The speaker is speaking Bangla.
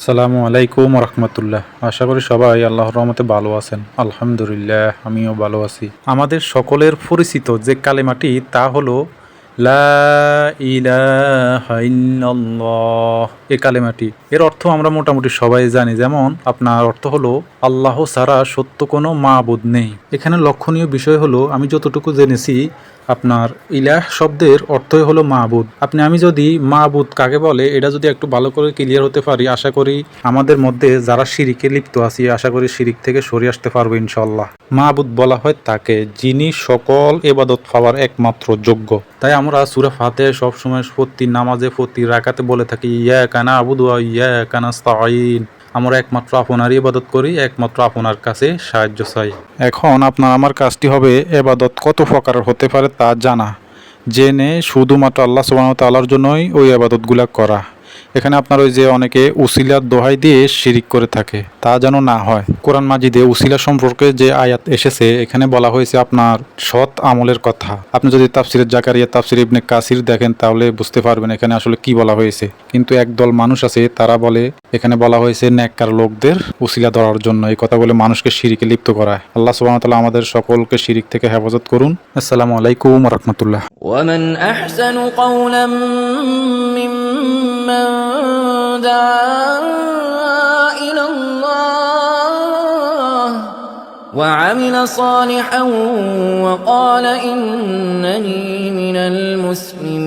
আসসালামু আলাইকুম রহমতুল্লাহ। আশা করি সবাই আল্লাহর রহমতে ভালো আছেন। আলহামদুলিল্লাহ, আমিও ভালো আছি। আমাদের সকলের পরিচিত যে কালেমাটি, তা হলো এ কালেমাটি, এর অর্থ আমরা মোটামুটি সবাই জানি। যেমন, আপনার অর্থ হলো, আল্লাহ ছাড়া সত্য কোনো মাবুদ নেই এখানে লক্ষণীয় বিষয় হলো, আমি যতটুকু জেনেছি আপনার ইলাহ শব্দের অর্থই হলো মাহবুদ আপনি, আমি যদি মাহবুদ কাকে বলে, এটা যদি একটু ভালো করে ক্লিয়ার হতে পারি, আশা করি আমাদের মধ্যে যারা শিরিকে লিপ্ত আছি, আশা করি শিরিক থেকে সরে আসতে পারব ইনশাল্লাহ মাহবুদ বলা হয় তাকে, যিনি সকল এবাদত পাওয়ার একমাত্র যোগ্য। তাই আমরা সুরা ফাতে সবসময় প্রতি নামাজে প্রতি রাকাতে বলে থাকি, ইয়া কানা আবুদু ইয়া কানা স্তাইন আমরা একমাত্র আপনারই ইবাদত করি, একমাত্র আপনার কাছে সাহায্য চাই। এখন আপনার আমার কাজটি হবে এবাদত কত প্রকারের হতে পারে তা জানা। জেনে শুধুমাত্র আল্লাহ সুবাহ তাল্লার জন্যই ওই আবাদতগুলা করা। এখানে আপনার ওই যে অনেকে উসিলার দোহাই দিয়ে শিরিক করে থাকে, তা যেন না হয়। কোরআন মাজিদে উসিলা সম্পর্কে যে আয়াত এসেছে, এখানে বলা হয়েছে আপনার সৎ আমলের কথা। আপনি যদি তাফসিরের জাকারিয়া, তাফসির ইবনে কাসির দেখেন, তাহলে বুঝতে পারবেন এখানে আসলে কি বলা হয়েছে। কিন্তু একদল মানুষ আছে, তারা বলে, এখানে বলা হয়েছে, ন্যাক্কার লোকদের উসিলা ধরার জন্য। এই কথা বলে মানুষকে শিরিকে লিপ্ত করায়। আল্লাহ সুবাহতাল্লাহ আমাদের সকলকে শিরিক থেকে হেফাজত করুন। আসসালামু আলাইকুম রহমতুল্লাহ। وعمل صالحا وقال إنني من المسلمين.